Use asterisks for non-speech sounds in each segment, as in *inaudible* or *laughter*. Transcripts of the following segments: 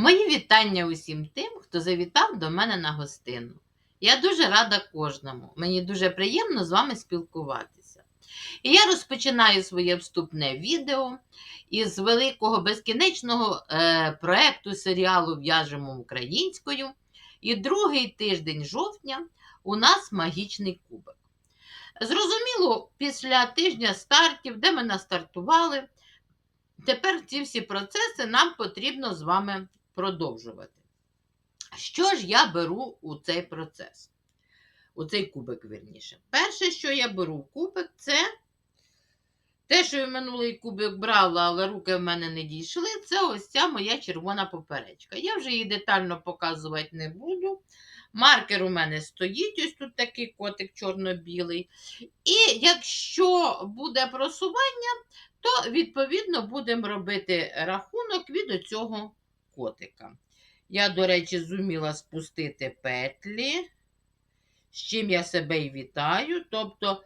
Мої вітання усім тим, хто завітав до мене на гостину. Я дуже рада кожному. Мені дуже приємно з вами спілкуватися. І я розпочинаю своє вступне відео із великого безкінечного е, проекту серіалу В'яжемо українською. І другий тиждень жовтня у нас магічний кубок. Зрозуміло, після тижня стартів, де ми настартували, тепер ці всі процеси нам потрібно з вами продовжувати. Що ж я беру у цей процес? У цей кубик, вірніше. Перше, що я беру в кубик, це те, що я минулий кубик брала, але руки в мене не дійшли, це ось ця моя червона поперечка. Я вже її детально показувати не буду. Маркер у мене стоїть, ось тут такий котик чорно-білий. І якщо буде просування, то відповідно будемо робити рахунок від оцього котика. Я, до речі, зуміла спустити петлі, з чим я себе і вітаю. Тобто,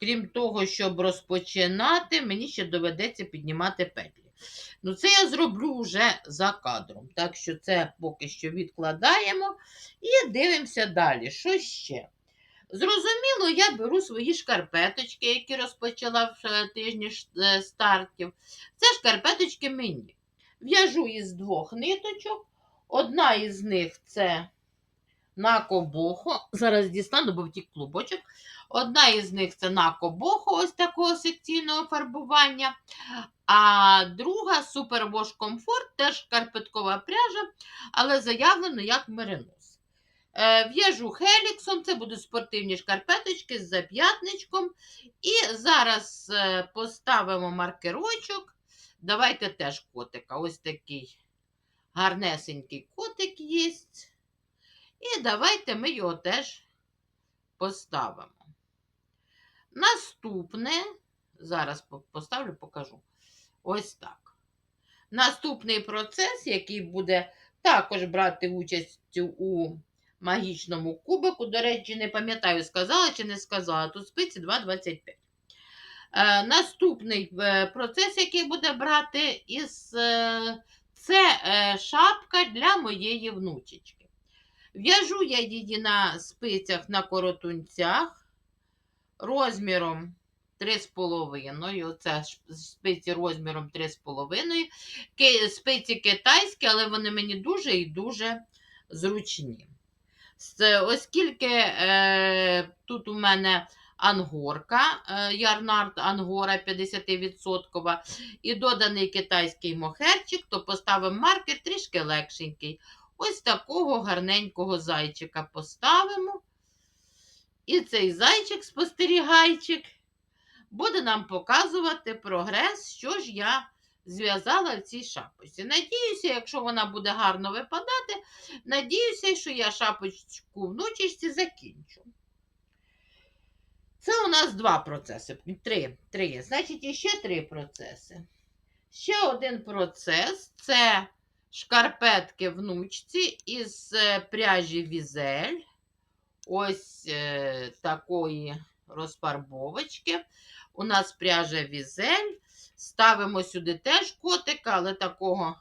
крім того, щоб розпочинати, мені ще доведеться піднімати петлі. Ну, це я зроблю вже за кадром. Так що це поки що відкладаємо і дивимося далі. Що ще? Зрозуміло, я беру свої шкарпеточки, які розпочала в е, тижні е, стартів. Це шкарпеточки мені. В'яжу із двох ниточок. Одна із них це на кобохо. Зараз дістану, бо втік клубочок. Одна із них це на кобохо, ось такого секційного фарбування. А друга Superwash Comfort, теж шкарпеткова пряжа, але заявлено як меринос. Е, В'яжу хеліксом, це будуть спортивні шкарпеточки з зап'ятничком. І зараз е, поставимо маркерочок. Давайте теж котика. Ось такий гарнесенький котик є. І давайте ми його теж поставимо. Наступне, зараз поставлю, покажу. Ось так. Наступний процес, який буде також брати участь у магічному кубику. До речі, не пам'ятаю, сказала чи не сказала. Тут спиці 2,25. Е, наступний е, процес, який буде брати із е, це шапка для моєї внучечки. В'яжу я її на спицях на коротунцях розміром 3,5. Оце ш- спиці розміром 3,5. Спиці китайські, але вони мені дуже і дуже зручні. Оскільки е, тут у мене ангорка, е, ярнард ангора 50% і доданий китайський мохерчик, то поставимо маркер трішки легшенький. Ось такого гарненького зайчика поставимо. І цей зайчик-спостерігайчик буде нам показувати прогрес, що ж я зв'язала в цій шапочці. Надіюся, якщо вона буде гарно випадати, надіюся, що я шапочку внучечці закінчу. Це у нас два процеси. Три. три. Значить, іще три процеси. Ще один процес це шкарпетки внучці із е, пряжі Візель. Ось е, такої розфарбовочки. У нас пряжа Візель. Ставимо сюди теж котика, але такого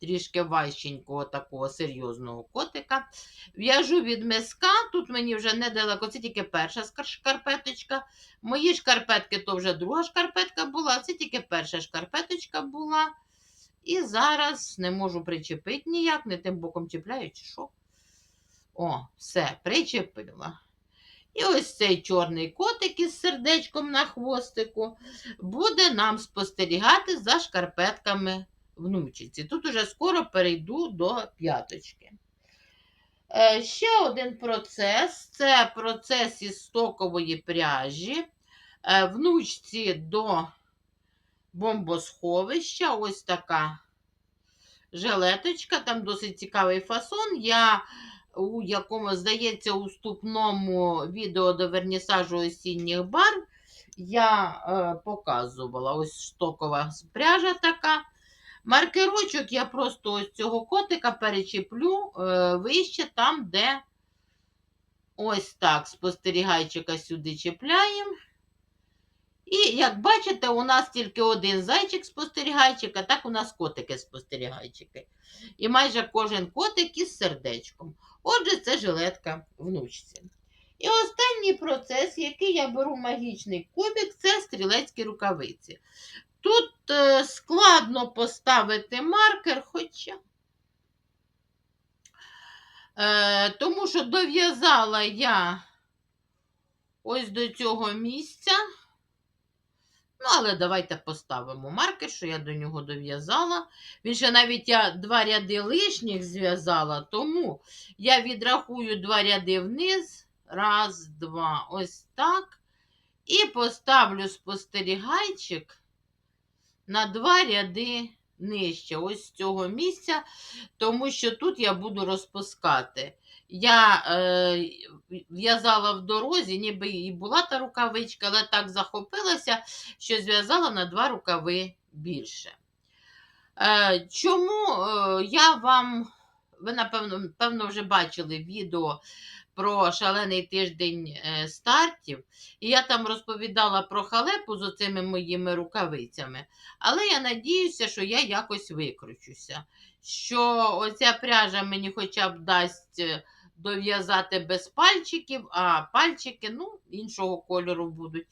трішки важченького, такого серйозного котика. В'яжу від миска. Тут мені вже недалеко, це тільки перша шкарпеточка. Мої шкарпетки то вже друга шкарпетка була, це тільки перша шкарпеточка була. І зараз не можу причепити ніяк, не тим боком чіпляю, чи що. О, все, причепила. І ось цей чорний котик із сердечком на хвостику буде нам спостерігати за шкарпетками внучиці. Тут уже скоро перейду до п'яточки. Е, ще один процес це процес із стокової пряжі. Е, внучці до бомбосховища. Ось така жилеточка, там досить цікавий фасон. Я у якому, здається, у вступному відео до вернісажу осінніх барв я е, показувала ось штокова пряжа така. Маркерочок я просто ось цього котика перечеплю е, вище там, де ось так спостерігайчика сюди чіпляємо. І як бачите, у нас тільки один зайчик-спостерігайчик, а так у нас котики-спостерігайчики. І майже кожен котик із сердечком. Отже, це жилетка внучці. І останній процес, який я беру магічний кубик, це стрілецькі рукавиці. Тут е, складно поставити маркер, хоча. Е, тому що дов'язала я ось до цього місця. Ну, але давайте поставимо маркер, що я до нього дов'язала. Він ще навіть я два ряди лишніх зв'язала, тому я відрахую два ряди вниз. Раз, два, ось так. І поставлю спостерігайчик на два ряди нижче, ось з цього місця, тому що тут я буду розпускати. Я е, в'язала в дорозі, ніби і була та рукавичка, але так захопилася, що зв'язала на два рукави більше. Е, чому е, я вам, ви, напевно, певно, вже бачили відео про шалений тиждень е, стартів, і я там розповідала про халепу з оцими моїми рукавицями. Але я надіюся, що я якось викручуся. Що оця пряжа мені хоча б дасть е, дов'язати без пальчиків, а пальчики ну, іншого кольору будуть.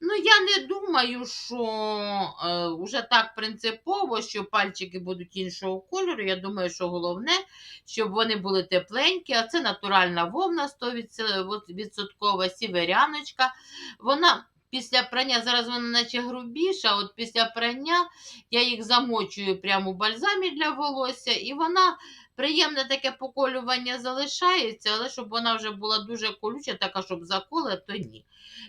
Ну, я не думаю, що е, вже так принципово, що пальчики будуть іншого кольору. Я думаю, що головне, щоб вони були тепленькі, а це натуральна вовна 100% сіверяночка. Вона після прання, зараз вона наче грубіша, от після прання я їх замочую прямо у бальзамі для волосся, і вона приємне таке поколювання залишається, але щоб вона вже була дуже колюча, така, щоб закола, то ні.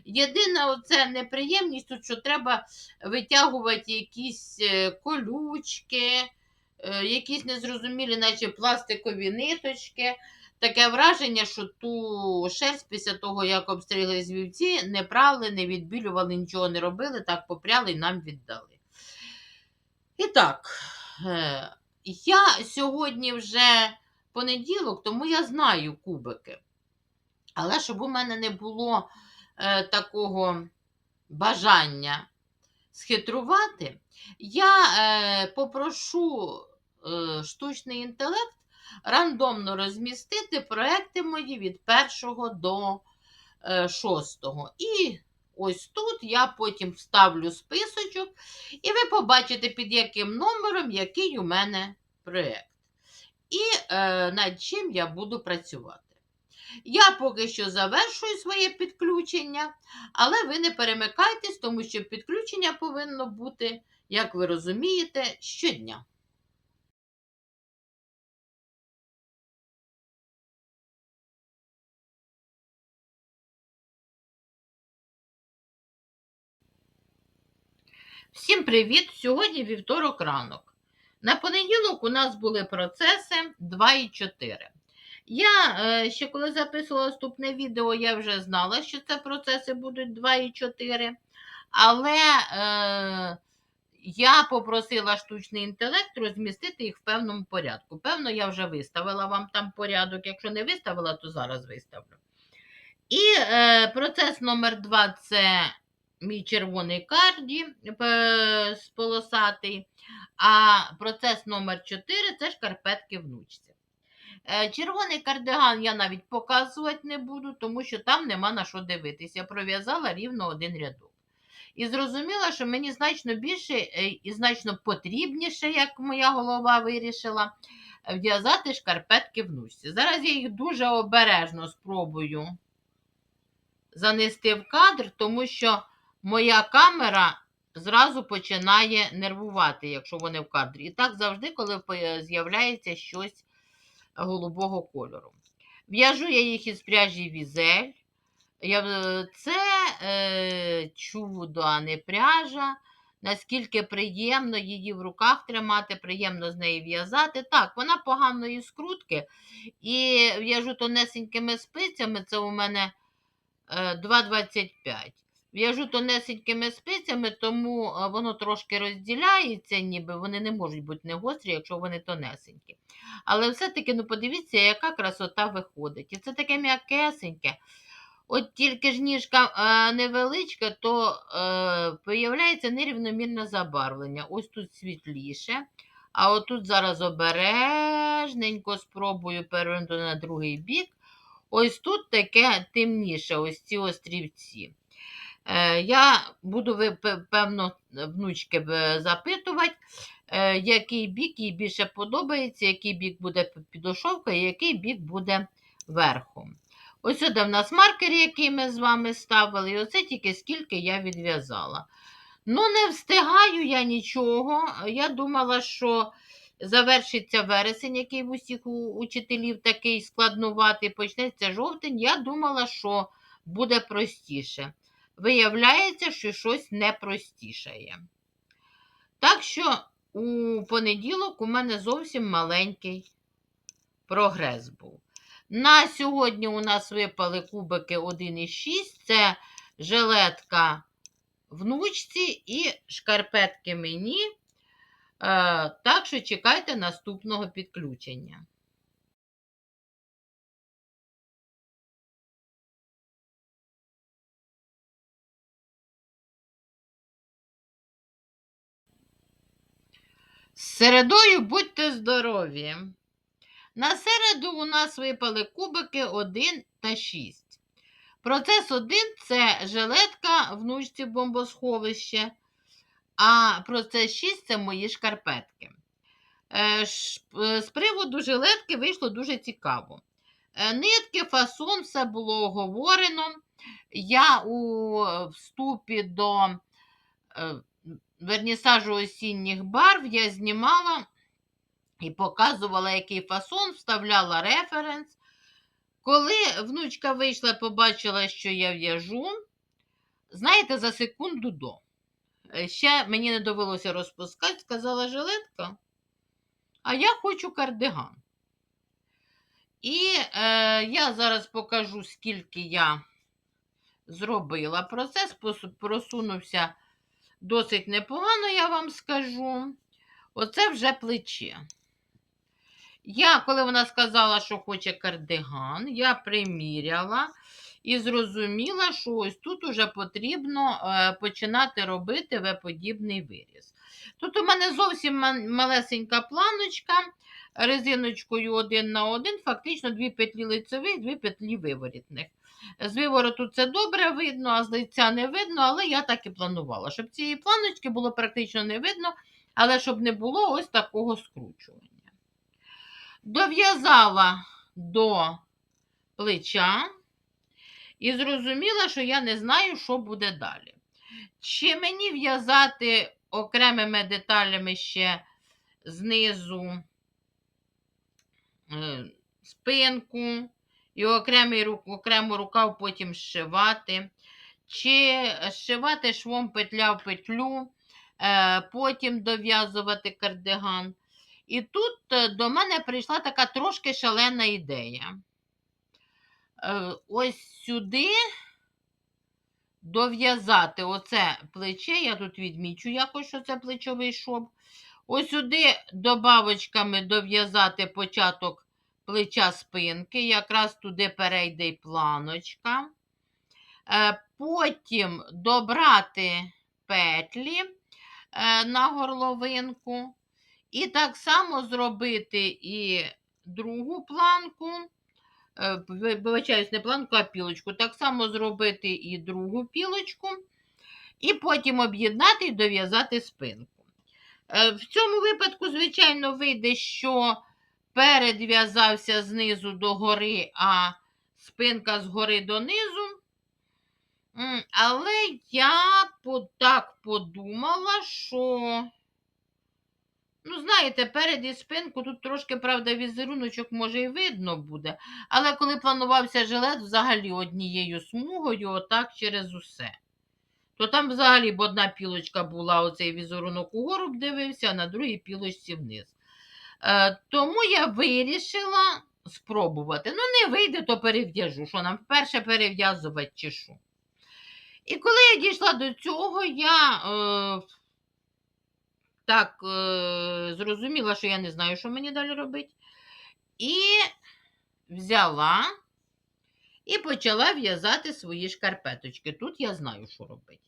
Єдина оце неприємність тут, що треба витягувати якісь е, колючки, е, якісь незрозумілі, наче пластикові ниточки. Таке враження, що ту шерсть після того, як обстріли з вівці, не прали, не відбілювали, нічого не робили, так попряли і нам віддали. І так, е, я сьогодні вже понеділок, тому я знаю кубики. Але щоб у мене не було е, такого бажання схитрувати, я е, попрошу е, штучний інтелект рандомно розмістити проекти мої від першого до е, шостого. І ось тут я потім вставлю списочок, і ви побачите, під яким номером який у мене проєкт. І е, над чим я буду працювати. Я поки що завершую своє підключення, але ви не перемикайтесь, тому що підключення повинно бути, як ви розумієте, щодня. Всім привіт! Сьогодні вівторок ранок. На понеділок у нас були процеси 2 і 4. Я е, ще коли записувала наступне відео, я вже знала, що це процеси будуть 2 і 4. Але е, я попросила штучний інтелект розмістити їх в певному порядку. Певно, я вже виставила вам там порядок. Якщо не виставила, то зараз виставлю. І е, процес номер 2 це мій червоний карді е, полосатий. А процес номер 4 це шкарпетки внучці. Е, Червоний кардиган я навіть показувати не буду, тому що там нема на що дивитися. Я пров'язала рівно один рядок. І зрозуміла, що мені значно більше е, і значно потрібніше, як моя голова вирішила, в'язати шкарпетки внучці. Зараз я їх дуже обережно спробую занести в кадр, тому що моя камера зразу починає нервувати, якщо вони в кадрі. І так завжди, коли з'являється щось голубого кольору. В'яжу я їх із пряжі візель. Я, Це е, чудо, а не пряжа. Наскільки приємно її в руках тримати, приємно з неї в'язати. Так, вона поганої скрутки. І в'яжу тонесенькими спицями, це у мене е, 2,25. В'яжу тонесенькими спицями, тому воно трошки розділяється, ніби вони не можуть бути не гострі, якщо вони тонесенькі. Але все-таки, ну подивіться, яка красота виходить. І це таке м'якесеньке. От тільки ж ніжка е, невеличка, то е, появляється нерівномірне забарвлення. Ось тут світліше. А отут зараз обережненько спробую перевернути на другий бік. Ось тут таке темніше, ось ці острівці. Е, я буду, певно, внучки запитувати, е, який бік їй більше подобається, який бік буде підошовка і який бік буде верхом. Ось сюди в нас маркер, який ми з вами ставили, і оце тільки скільки я відв'язала. Ну, не встигаю я нічого. Я думала, що завершиться вересень, який в усіх учителів такий складнуватий, почнеться жовтень. Я думала, що буде простіше. Виявляється, що щось не простішає. Так що у понеділок у мене зовсім маленький прогрес був. На сьогодні у нас випали кубики 1,6. Це жилетка внучці і шкарпетки мені. Е, так що чекайте наступного підключення. Середою будьте здорові! На середу у нас випали кубики 1 та 6. Процес 1 це жилетка внучці бомбосховище, а процес 6 це мої шкарпетки. Е, е, З приводу жилетки вийшло дуже цікаво. Е, Нитки, фасон, все було оговорено. Я у вступі до вернісажу осінніх барв я знімала і показувала, який фасон, вставляла референс. Коли внучка вийшла, побачила, що я в'яжу, знаєте, за секунду до. Е, Ще мені не довелося розпускати, сказала жилетка, а я хочу кардиган. І е, я зараз покажу, скільки я зробила. Процес просунувся досить непогано, я вам скажу. Оце вже плече. Я, коли вона сказала, що хоче кардиган, я приміряла і зрозуміла, що ось тут уже потрібно е, починати робити В-подібний виріз. Тут у мене зовсім малесенька планочка резиночкою один на один, фактично дві петлі лицевих, дві петлі виворітних. З вивороту це добре видно, а з лиця не видно, але я так і планувала, щоб цієї планочки було практично не видно, але щоб не було ось такого скручування. Дов'язала до плеча і зрозуміла, що я не знаю, що буде далі. Чи мені в'язати окремими деталями ще знизу спинку і окремий, окрему рукав потім зшивати, чи зшивати швом петля в петлю, е, потім дов'язувати кардиган. І тут е, до мене прийшла така трошки шалена ідея. Е, Ось сюди дов'язати оце плече, я тут відмічу якось, що це плечовий шов. Ось сюди добавочками дов'язати початок плеча спинки, якраз туди перейде планочка. Е, Потім добрати петлі е, на горловинку. І так само зробити і другу планку, е, вибачаюсь, не планку, а пілочку. Так само зробити і другу пілочку, і потім об'єднати і дов'язати спинку. В цьому випадку, звичайно, вийде, що перед в'язався знизу до гори, а спинка згори донизу. Але я так подумала, що. Ну, знаєте, перед і спинку тут трошки, правда, візеруночок може і видно буде. Але коли планувався жилет взагалі однією смугою, отак через усе. То там взагалі б одна пілочка була, оцей візерунок угору б дивився, а на другій пілочці вниз. Е, тому я вирішила спробувати. Ну, не вийде, то перев'яжу. Що нам вперше перев'язувати чи що. І коли я дійшла до цього, я е, так е, зрозуміла, що я не знаю, що мені далі робити. І взяла і почала в'язати свої шкарпеточки. Тут я знаю, що робити.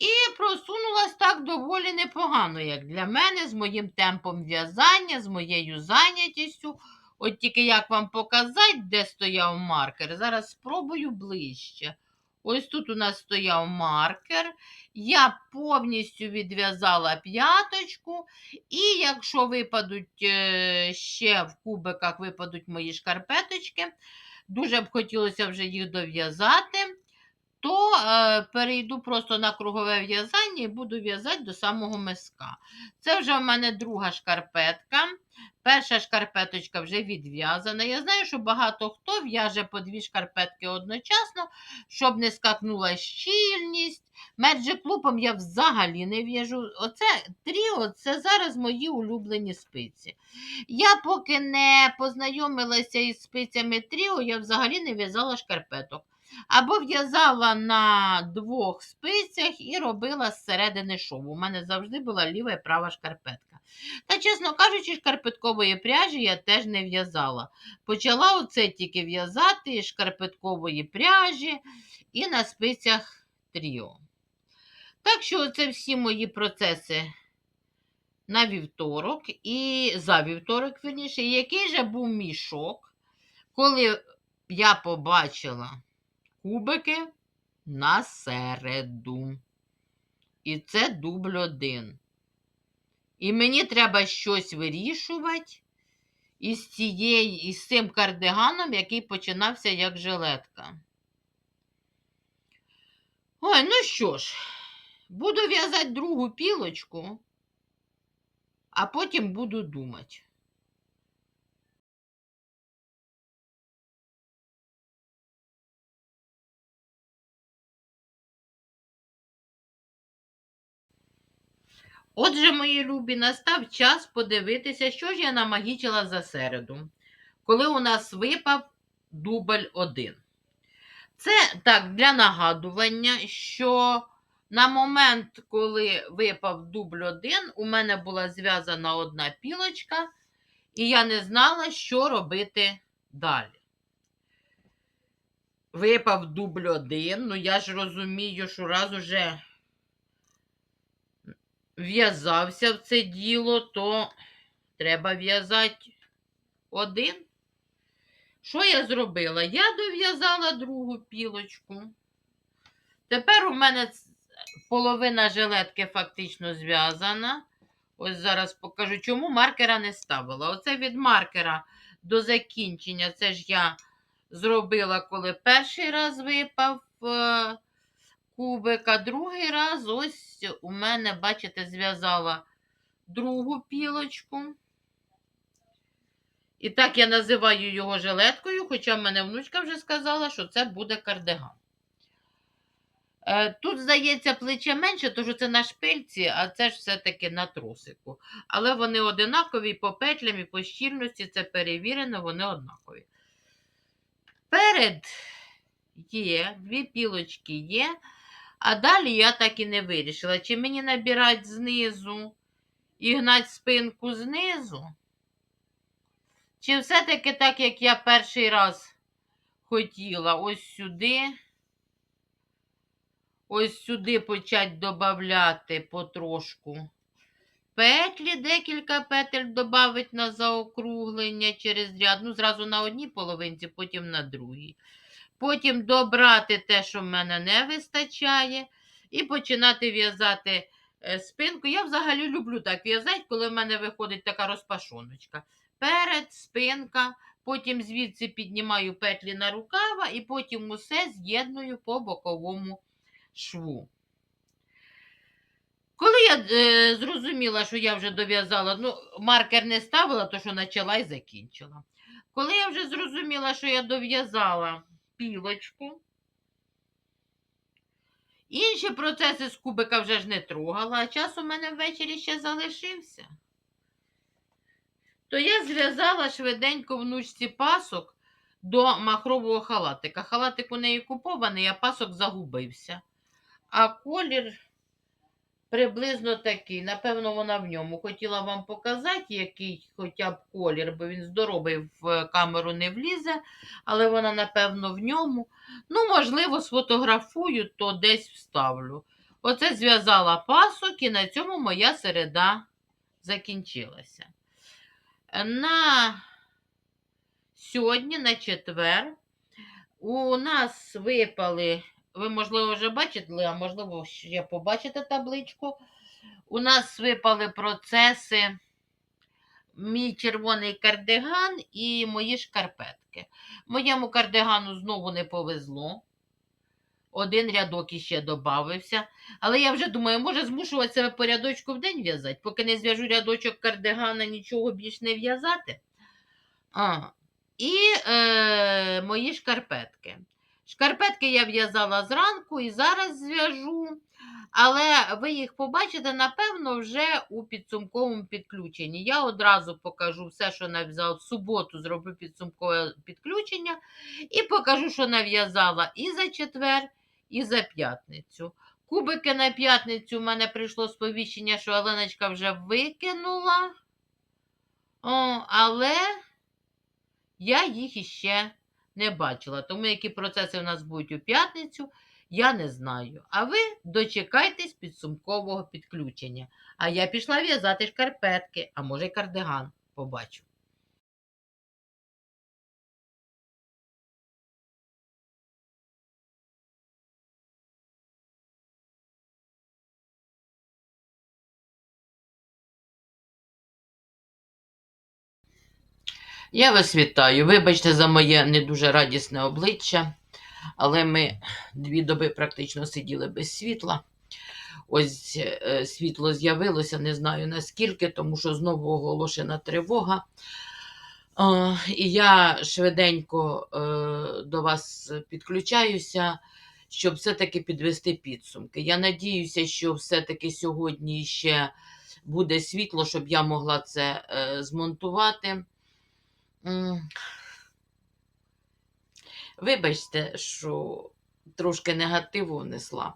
І просунулась так доволі непогано, як для мене, з моїм темпом в'язання, з моєю зайнятістю. От тільки як вам показати, де стояв маркер. Зараз спробую ближче. Ось тут у нас стояв маркер. Я повністю відв'язала п'яточку. І якщо випадуть е, ще в кубиках випадуть мої шкарпеточки, дуже б хотілося вже їх дов'язати, то е, перейду просто на кругове в'язання і буду в'язати до самого миска. Це вже в мене друга шкарпетка. Перша шкарпеточка вже відв'язана. Я знаю, що багато хто в'яже по дві шкарпетки одночасно, щоб не скакнула щільність. Меджиклупом я взагалі не в'яжу. Оце тріо це зараз мої улюблені спиці. Я поки не познайомилася із спицями тріо, я взагалі не в'язала шкарпеток. Або в'язала на двох спицях і робила зсередини шов. У мене завжди була ліва і права шкарпетка. Та, чесно кажучи, шкарпеткової пряжі я теж не в'язала. Почала оце тільки в'язати із шкарпеткової пряжі і на спицях тріо. Так що це всі мої процеси на вівторок і за вівторок, вірніше, І який же був мій шок, коли я побачила кубики на середу. І це дубль один. І мені треба щось вирішувати із, цієї, із цим кардиганом, який починався як жилетка. Ой, ну що ж, буду в'язати другу пілочку, а потім буду думати. Отже, мої любі, настав час подивитися, що ж я намагічила за середу, коли у нас випав дубль один. Це так, для нагадування, що на момент, коли випав дубль один, у мене була зв'язана одна пілочка, і я не знала, що робити далі. Випав дубль один, ну я ж розумію, що раз уже в'язався в це діло, то треба в'язати один. Що я зробила? Я дов'язала другу пілочку. Тепер у мене половина жилетки фактично зв'язана. Ось зараз покажу, чому маркера не ставила. Оце від маркера до закінчення. Це ж я зробила, коли перший раз випав е, кубик, а другий раз ось у мене, бачите, зв'язала другу пілочку. І так я називаю його жилеткою, хоча в мене внучка вже сказала, що це буде кардиган. Е, Тут, здається, плече менше, тому це на шпильці, а це ж все-таки на тросику. Але вони одинакові по петлям і по щільності, це перевірено, вони однакові. Перед є, дві пілочки є, а далі я так і не вирішила, чи мені набирати знизу і гнати спинку знизу. Чи все-таки так, як я перший раз хотіла, ось сюди, ось сюди почати додати потрошку петлі, декілька петель додати на заокруглення через ряд, ну, зразу на одній половинці, потім на другій. Потім добрати те, що в мене не вистачає, і починати в'язати е, спинку. Я взагалі люблю так в'язати, коли в мене виходить така розпашоночка. Перед, спинка, потім звідси піднімаю петлі на рукава і потім усе з'єдную по боковому шву. Коли я е, зрозуміла, що я вже дов'язала, ну, маркер не ставила, то що почала і закінчила. Коли я вже зрозуміла, що я дов'язала пілочку, інші процеси з кубика вже ж не трогала, а час у мене ввечері ще залишився. То я зв'язала швиденько внучці пасок до махрового халатика. Халатик у неї купований, а пасок загубився. А колір приблизно такий. Напевно, вона в ньому. Хотіла вам показати, який хоча б колір, бо він здоровий в камеру не влізе, але вона, напевно, в ньому. Ну, можливо, сфотографую, то десь вставлю. Оце зв'язала пасок, і на цьому моя середа закінчилася. На сьогодні, на четвер, у нас випали, ви, можливо, вже бачили, а можливо, ще побачите табличку. У нас випали процеси мій червоний кардиган і мої шкарпетки. Моєму кардигану знову не повезло. Один рядок іще додався. Але я вже думаю, може змушувати себе по рядочку в день в'язати, поки не зв'яжу рядочок кардигана, нічого більш не в'язати. А, і е, мої шкарпетки. Шкарпетки я в'язала зранку і зараз зв'яжу. Але ви їх побачите, напевно, вже у підсумковому підключенні. Я одразу покажу все, що нав'язала. В суботу зроблю підсумкове підключення і покажу, що нав'язала і за четвер, і за п'ятницю. Кубики на п'ятницю в мене прийшло сповіщення, що Оленочка вже викинула. О, але я їх іще не бачила. Тому які процеси у нас будуть у п'ятницю, я не знаю. А ви дочекайтесь підсумкового підключення. А я пішла в'язати шкарпетки, а може й кардиган. Побачу. Я вас вітаю. Вибачте за моє не дуже радісне обличчя, але ми дві доби практично сиділи без світла. Ось е, світло з'явилося, не знаю наскільки, тому що знову оголошена тривога. Е, І я швиденько е, до вас підключаюся, щоб все-таки підвести підсумки. Я надіюся, що все-таки сьогодні ще буде світло, щоб я могла це змонтувати. Вибачте, що трошки негативу внесла.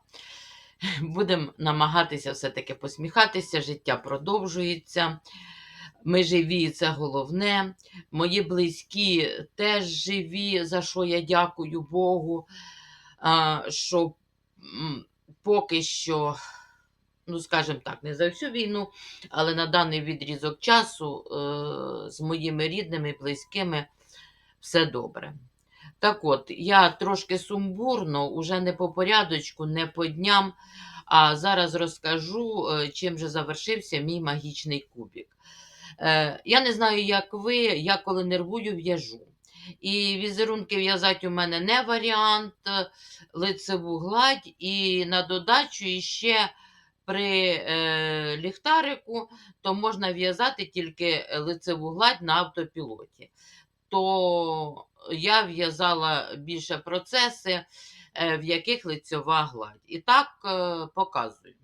*laughs* Будемо намагатися все-таки посміхатися, життя продовжується. Ми живі, це головне. Мої близькі теж живі, за що я дякую Богу, що поки що, ну, скажімо так, не за всю війну, але на даний відрізок часу е, з моїми рідними, близькими все добре. Так от, я трошки сумбурно, уже не по порядочку, не по дням, а зараз розкажу, е, чим же завершився мій магічний кубик. Е, Я не знаю, як ви, я коли нервую, в'яжу. І візерунки в'язати у мене не варіант, лицеву гладь, і на додачу іще при е, ліхтарику то можна в'язати тільки лицеву гладь на автопілоті. То я в'язала більше процеси, е, в яких лицьова гладь. І так е, показую.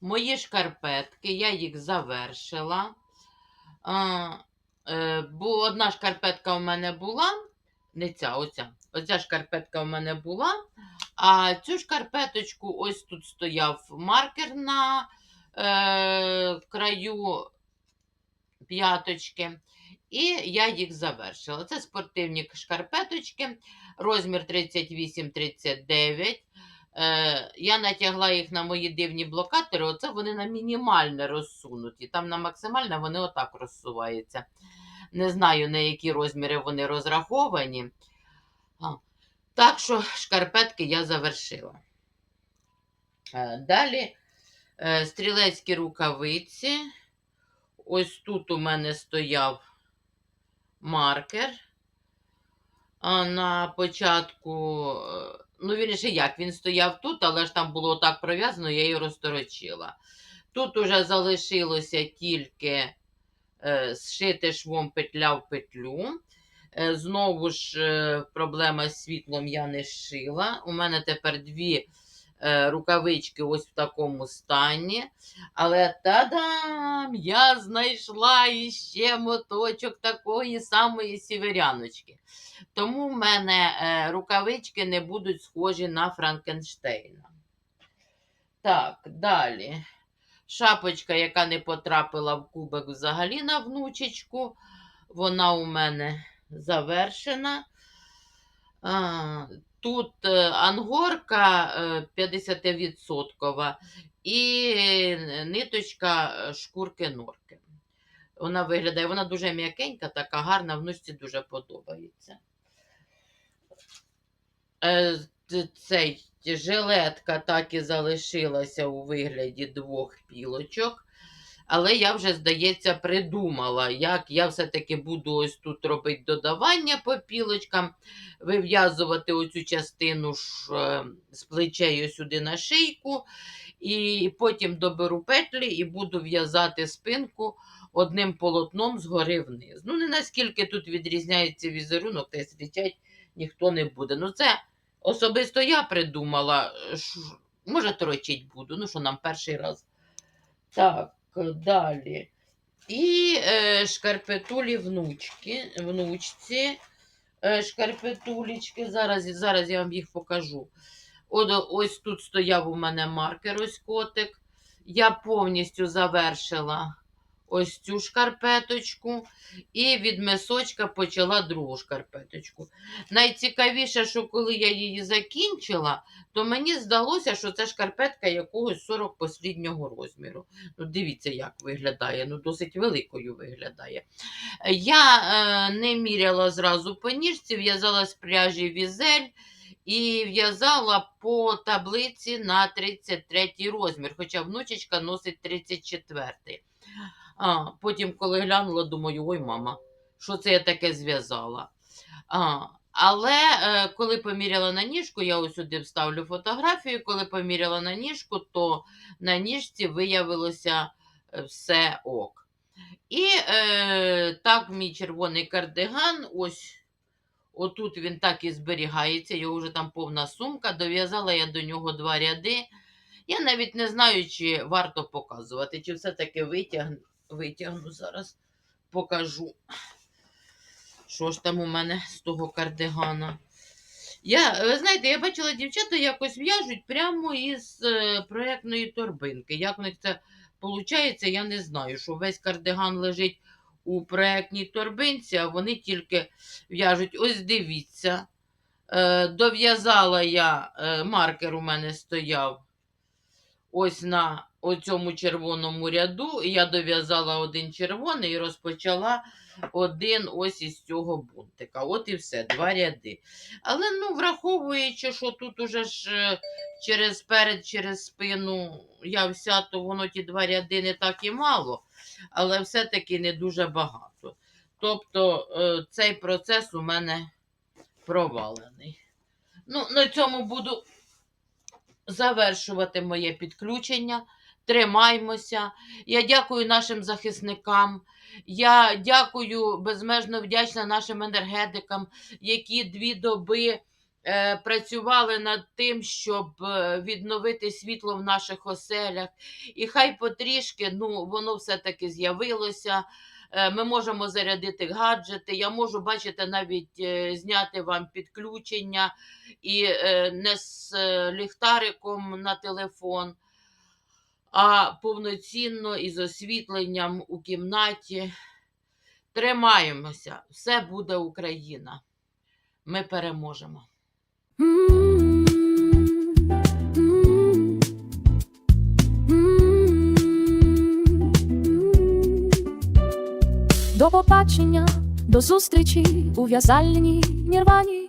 Мої шкарпетки, я їх завершила. А, е, бо одна шкарпетка у мене була, не ця, оця. Оця шкарпетка у мене була. А цю шкарпеточку ось тут стояв маркер на е, краю п'яточки. І я їх завершила. Це спортивні шкарпеточки, розмір 38-39. Е, я натягла їх на мої дивні блокатори. Оце вони на мінімальне розсунуті. Там на максимальне вони отак розсуваються. Не знаю, на які розміри вони розраховані. Так що шкарпетки я завершила. Е, Далі е, стрілецькі рукавиці. Ось тут у мене стояв маркер. А на початку, е, ну, вірніше, як він стояв тут, але ж там було так пров'язано, я її розторочила. Тут уже залишилося тільки е, зшити швом петля в петлю. Е, знову ж е, проблема з світлом я не шила. У мене тепер дві е, рукавички ось в такому стані. Але та-дам! Я знайшла іще моточок такої самої сіверяночки. Тому в мене рукавички не будуть схожі на Франкенштейна. Так, далі. Шапочка, яка не потрапила в кубик взагалі на внучечку. Вона у мене завершена. Тут е, ангорка е, 50% і е, ниточка е, шкурки норки. Вона виглядає, вона дуже м'якенька, така гарна, внучці дуже подобається. Цей жилетка так і залишилася у вигляді двох пілочок. Але я вже, здається, придумала, як я все-таки буду ось тут робити додавання по пілочкам, вив'язувати оцю частину ж, е, з плечею сюди на шийку, і потім доберу петлі і буду в'язати спинку одним полотном згори вниз. Ну, не наскільки тут відрізняється візерунок, та й зустрічати ніхто не буде. Ну, це особисто я придумала. Ш- Може, торочить буду, ну що нам перший раз. Так, далі. І е, шкарпетулі внучки, внучці. Е, шкарпетулічки. Зараз, зараз я вам їх покажу. От, ось тут стояв у мене маркер, ось котик. Я повністю завершила ось цю шкарпеточку і від мисочка почала другу шкарпеточку. Найцікавіше, що коли я її закінчила, то мені здалося, що це шкарпетка якогось 40 посліднього розміру. Ну, дивіться, як виглядає, ну досить великою виглядає. Я е, не міряла зразу по ніжці, в'язала з пряжі візель і в'язала по таблиці на 33 розмір, хоча внучечка носить 34. А, потім, коли глянула, думаю, ой, мама, що це я таке зв'язала? А, але е, коли поміряла на ніжку, я ось сюди вставлю фотографію. Коли поміряла на ніжку, то на ніжці виявилося е, все ок. І е, так мій червоний кардиган, ось отут він так і зберігається, його вже там повна сумка. Дов'язала я до нього два ряди. Я навіть не знаю, чи варто показувати, чи все-таки витягну, витягну зараз, покажу. Що ж там у мене з того кардигана? Я, ви знаєте, я бачила, дівчата якось в'яжуть прямо із е, проєктної торбинки. Як у них це виходить, я не знаю, що весь кардиган лежить у проєктній торбинці, а вони тільки в'яжуть. Ось дивіться. Е, дов'язала я, е, маркер у мене стояв ось на оцьому червоному ряду. Я дов'язала один червоний і розпочала один ось із цього бунтика. От і все, два ряди. Але ну, враховуючи, що тут уже ж е, через перед, через спину я вся, то воно ті два ряди не так і мало, але все-таки не дуже багато. Тобто е, цей процес у мене провалений. Ну, на цьому буду завершувати моє підключення. Тримаймося. Я дякую нашим захисникам. Я дякую безмежно вдячна нашим енергетикам, які дві доби е, працювали над тим, щоб е, відновити світло в наших оселях. І хай потрішки, ну, воно все-таки з'явилося. Е, Ми можемо зарядити гаджети. Я можу, бачите, навіть е, зняти вам підключення і е, не з ліхтариком на телефон, а повноцінно із освітленням у кімнаті. Тримаємося, все буде Україна. Ми переможемо. До побачення, до зустрічі у в'язальній нірвані.